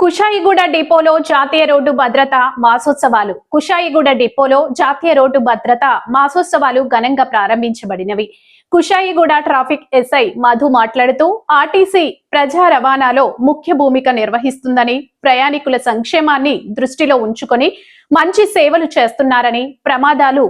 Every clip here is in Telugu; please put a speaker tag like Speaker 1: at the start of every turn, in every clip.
Speaker 1: కుషాయిగూడ డిపోలో జాతీయ రోడ్డు భద్రత మాసోత్సవాలు. కుషాయిగూడ డిపోలో జాతీయ రోడ్డు భద్రత మాసోత్సవాలు ఘనంగా ప్రారంభించబడినవి. కుషాయిగూడ ట్రాఫిక్ ఎస్ఐ మధు మాట్లాడుతూ ఆర్టీసీ ప్రజా రవాణాలో ముఖ్య భూమిక నిర్వహిస్తుందని ప్రయాణికుల సంక్షేమాన్ని దృష్టిలో ఉంచుకొని మంచి సేవలు చేస్తున్నారని ప్రమాదాలు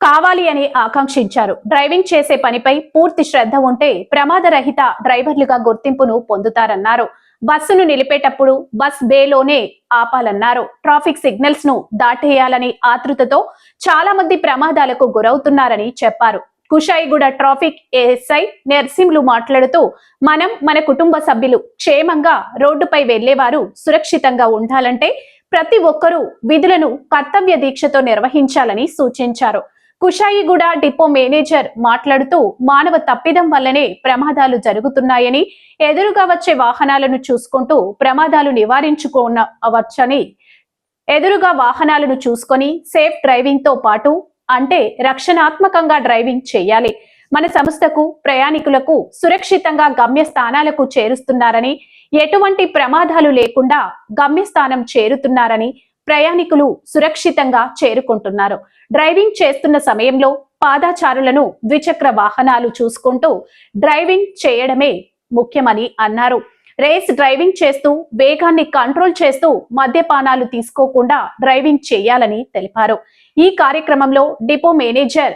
Speaker 1: కావాలి అని ఆకాంక్షించారు. డ్రైవింగ్ చేసే పనిపై పూర్తి శ్రద్ధ ఉంటే ప్రమాదరహిత డ్రైవర్లుగా గుర్తింపును పొందుతారన్నారు. బస్సును నిలిపేటప్పుడు బస్ బేలోనే ఆపాలన్నారు. ట్రాఫిక్ సిగ్నల్స్ను దాటేయాలని ఆతృతతో చాలా మంది ప్రమాదాలకు గురవుతున్నారని చెప్పారు. కుషాయిగూడ ట్రాఫిక్ ఏఎస్ఐ నర్సింలు మాట్లాడుతూ మనం మన కుటుంబ సభ్యులు క్షేమంగా రోడ్డుపై వెళ్ళేవారు సురక్షితంగా ఉండాలంటే ప్రతి ఒక్కరూ విధులను కర్తవ్య దీక్షతో నిర్వహించాలని సూచించారు. కుషాయిగూడ డిపో మేనేజర్ మాట్లాడుతూ మానవ తప్పిదం వల్లనే ప్రమాదాలు జరుగుతున్నాయని ఎదురుగా వచ్చే వాహనాలను చూసుకుంటూ ప్రమాదాలు నివారించుకోవచ్చని ఎదురుగా వాహనాలను చూసుకొని సేఫ్ డ్రైవింగ్తో పాటు అంటే రక్షణాత్మకంగా డ్రైవింగ్ చేయాలి. మన సంస్థకు ప్రయాణికులకు సురక్షితంగా గమ్య స్థానాలకు చేరుస్తున్నారని ఎటువంటి ప్రమాదాలు లేకుండా గమ్యస్థానం చేరుతున్నారని ప్రయాణికులు సురక్షితంగా చేరుకుంటున్నారు. డ్రైవింగ్ చేస్తున్న సమయంలో పాదాచారులను ద్విచక్ర వాహనాలు చూసుకుంటూ డ్రైవింగ్ చేయడమే ముఖ్యమని అన్నారు. రేస్ డ్రైవింగ్ చేస్తూ వేగాన్ని కంట్రోల్ చేస్తూ మద్యపానాలు తీసుకోకుండా డ్రైవింగ్ చేయాలని తెలిపారు. ఈ కార్యక్రమంలో depot manager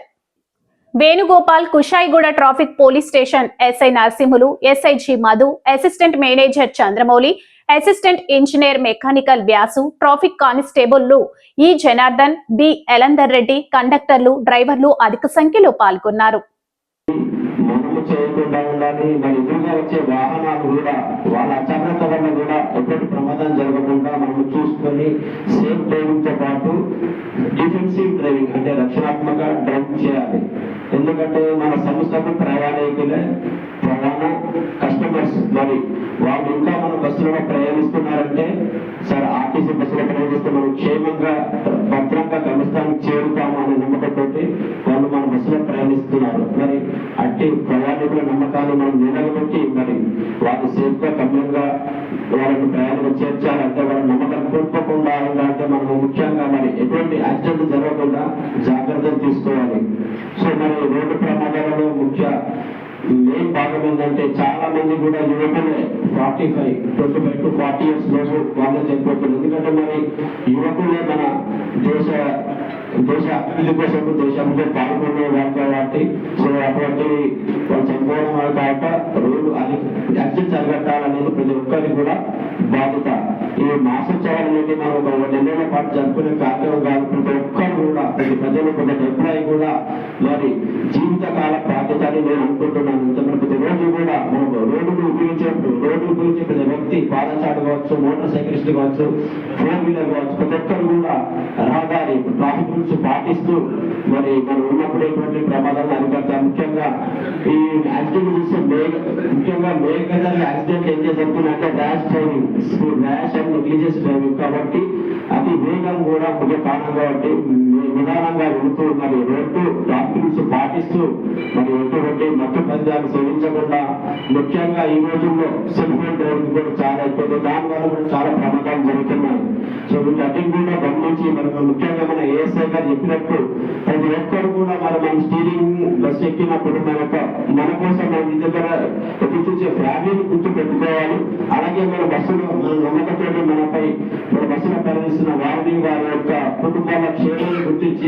Speaker 1: Venugopal Kushaiguda traffic police station SI Narasimhulu SIG Madhu assistant manager Chandramouli assistant engineer mechanical Vyasu traffic కానిస్టేబుల్లు ఈ జనార్దన్ బి. ఎలందర్ రెడ్డి కండక్టర్లు డ్రైవర్లు అధిక సంఖ్యలో పాల్గొన్నారు.
Speaker 2: డిఫెన్సివ్ డ్రైవింగ్ అంటే రక్షణాత్మక డ్రైవింగ్ చేయాలి. ఎందుకంటే మన సంస్థకు ప్రయాణికులే ప్రధాన కస్టమర్స్ మరి వాళ్ళ బస్సులో ప్రయాణిస్తున్నారంటే సార్ ఆర్టీసీ బస్సులో ప్రయాణిస్తే మనం క్షేమంగా భద్రంగా గమ్యస్థానం చేరుతాము అనే నమ్మకంతో వాళ్ళు మన బస్సులో ప్రయాణిస్తున్నారు. మరి అట్టి ప్రయాణికుల నమ్మకాన్ని మనం నిలబెట్టి మరి వాళ్ళు సేఫ్గా గమ్యంగా వాళ్ళని ప్రయాణం చేర్చాలంటే వాళ్ళ నమ్మకం కోల్పోకుండా ఉండాలంటే మనం ముఖ్యంగా మరి ఎటువంటి యాక్సిడెంట్ జరగకుండా జాగ్రత్తలు తీసుకోవాలి. సో మరి రోడ్డు ప్రమాదాలలో ముఖ్య మెయిన్ భాగం ఏంటంటే చాలా మంది కూడా యువకులే forty five twenty five to forty years లోపు వాళ్ళే చనిపోతున్నారు. ఎందుకంటే మరి యువకులే మన దేశ దేశ అభివృద్ధి కోసం దేశంలో పాల్గొనే వాళ్ళు కాబట్టి సో అటువంటి వాళ్ళు చనిపోవడం వల్ల కాక రోడ్డు అది యాక్సిడెంట్స్ అరికట్టాలనేది ప్రతి ఒక్కరికి కూడా బాధ్యత. ఈ మాసోత్సవాలు అనేది మనం ఒక నెలల పాటు జరుపుకునే కార్యక్రమం కాదు ప్రతి ఒక్కరు కూడా ప్రతి ప్రజలు ప్రతి ఎంప్లాయీ కూడా మరి జీవితకాల బాధ్యత అని నేను అనుకుంటున్నాను. ఇంత ప్రతి రోజు కూడా మనకు రోడ్డును ఉపయోగించినప్పుడు రోడ్డు ఉపయోగించే ప్రతి వ్యక్తి పాదచాడు కావచ్చు మోటార్ సైకిలిస్ట్ కావచ్చు ఫోర్ వీలర్ కావచ్చు ప్రతి ఒక్కరు కూడా రహదారి ట్రాఫిక్ రూల్స్ పాటిస్తూ మరి మనం ఉన్నప్పుడేటువంటి ప్రమాదాలను అరికడతాం ముఖ్యంగా ఈ యాక్సిడెంట్ చూస్తే మేఘ ముఖ్యంగా మేఘదారి యాక్సిడెంట్ ఏం చేస్తుందంటే rash driving rash and negligence driving కాబట్టి అతి వేగం కూడా ఒక కారణం కాబట్టి నిదానంగా వెళుతూ మరి రోడ్డు ట్రాఫిక్స్ పాటిస్తూ మరి ఎటువంటి మత్తు పందాలు సేవించకుండా ముఖ్యంగా ఈ రోజుల్లో సెల్ ఫోన్ డ్రైవింగ్ కూడా చాలా ఎక్కువ దాని వల్ల కూడా చాలా ప్రమాదాలు జరుగుతున్నాయి. సో వీటన్నిటి కూడా గమనించి మనకు ముఖ్యంగా మన ఏఎస్ఐ గారు చెప్పినట్టు ప్రతి ఒక్కరు కూడా మరి మన స్టీరింగ్ బస్ ఎక్కినప్పుడు మన యొక్క మన కోసం మన దగ్గర ఎదురు చూసే ఫ్యామిలీని గుర్తు పెట్టుకోవాలి. అలాగే మన బస్సులో మన నమ్మకంతో మనపై మన బస్సులో పరిగణిస్తున్న వారిని వారి యొక్క కుటుంబాల క్షేమాన్ని గుర్తించి